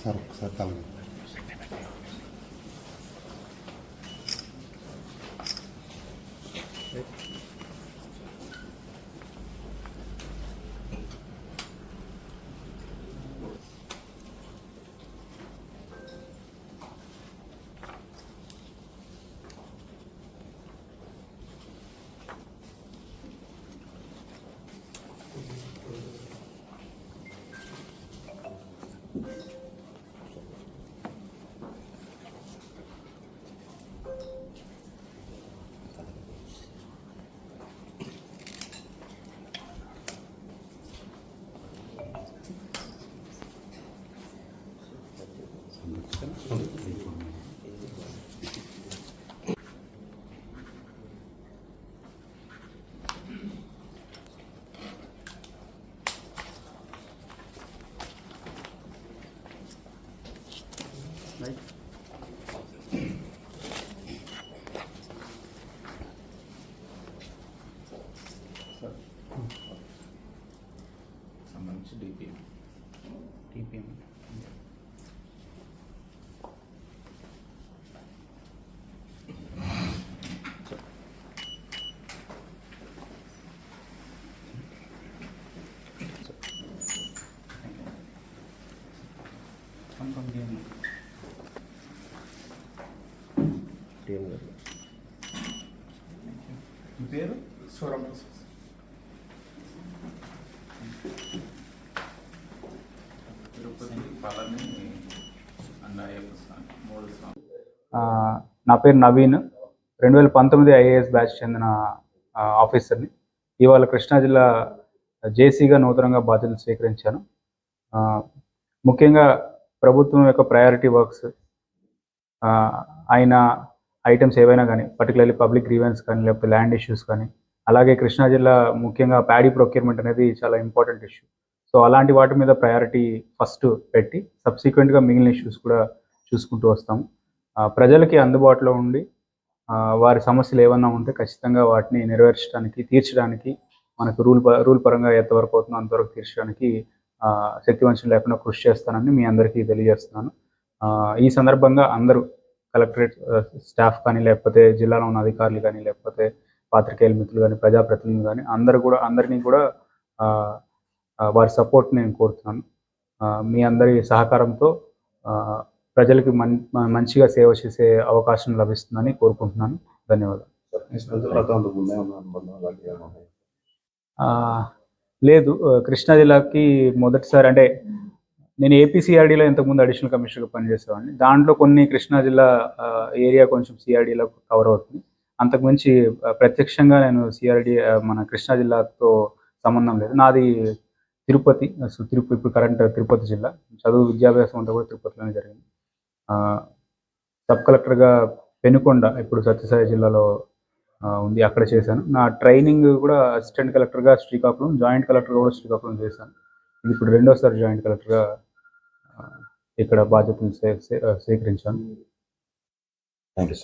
Sir ఒకసారి తలగండి సంబంధించి DPM TPM మీ పేరు? ప్రసాద్ నా పేరు నవీన్. రెండు వేల పంతొమ్మిది ఐఏఎస్ బ్యాచ్ చెందిన ఆఫీసర్ని. ఇవాళ కృష్ణా జిల్లా జేసీగా నూతనంగా బాధ్యతలు స్వీకరించాను. ఆ, ముఖ్యంగా ప్రభుత్వం యొక్క ప్రయారిటీ వర్క్స్ ఆయన ఐటమ్స్ ఏవైనా కానీ పర్టికులర్లీ పబ్లిక్ గ్రీవెన్స్ కానీ లేకపోతే ల్యాండ్ ఇష్యూస్ కానీ అలాగే కృష్ణా జిల్లా ముఖ్యంగా ప్యాడీ ప్రొక్యూర్మెంట్ అనేది చాలా ఇంపార్టెంట్ ఇష్యూ సో అలాంటి వాటి మీద ప్రయారిటీ ఫస్ట్ పెట్టి సబ్సిక్వెంట్గా మిగిలిన ఇష్యూస్ కూడా చూసుకుంటూ వస్తాము. ప్రజలకి అందుబాటులో ఉండి వారి సమస్యలు ఏమన్నా ఉంటే ఖచ్చితంగా వాటిని నెరవేర్చడానికి తీర్చడానికి మనకు రూల్ ప- రూల్ పరంగా ఎంతవరకు అవుతుందో అంతవరకు తీర్చడానికి ఆ, శక్తివంచం లేకుండా కృషి చేస్తానని మీ అందరికీ తెలియజేస్తున్నాను. ఆ, ఈ సందర్భంగా అందరూ కలెక్టరేట్ స్టాఫ్ కానీ లేకపోతే జిల్లాలో ఉన్న అధికారులు కానీ లేకపోతే పాత్రికేయుల మిత్రులు కానీ ప్రజాప్రతినిధులు కానీ అందరూ కూడా అందరినీ కూడా వారి సపోర్ట్ నేను కోరుతున్నాను. మీ అందరి సహకారంతో ప్రజలకి మన్ మంచిగా సేవ చేసే అవకాశం లభిస్తుందని కోరుకుంటున్నాను. ధన్యవాదాలు. లేదు కృష్ణా జిల్లాకి మొదటిసారి అంటే నేను ఏపీసీఆర్డీలో ఇంతకుముందు అడిషనల్ కమిషనర్గా పనిచేసేవాడిని. దాంట్లో కొన్ని కృష్ణా జిల్లా ఏరియా కొంచెం సిఆర్డీలో కవర్ అవుతుంది. అంతకుమించి ప్రత్యక్షంగా నేను సిఆర్డీ మన కృష్ణా జిల్లాతో సంబంధం లేదు. నాది తిరుపతి తిరుపతి ఇప్పుడు కరెంట్ తిరుపతి జిల్లా. చదువు విద్యాభ్యాసం అంతా కూడా తిరుపతిలోనే జరిగింది. సబ్ కలెక్టర్గా పెనుకొండ ఇప్పుడు సత్యసాయి జిల్లాలో ఉంది అక్కడ చేశాను. నా ట్రైనింగ్ కూడా అసిస్టెంట్ కలెక్టర్గా శ్రీకాకుళం జాయింట్ కలెక్టర్గా కూడా శ్రీకాకుళం చేశాను. ఇది ఇప్పుడు రెండోసారి జాయింట్ కలెక్టర్గా ఇక్కడ బాధ్యతలు స్వీ- స్వీ- స్వీకరించాను థ్యాంక్ యూ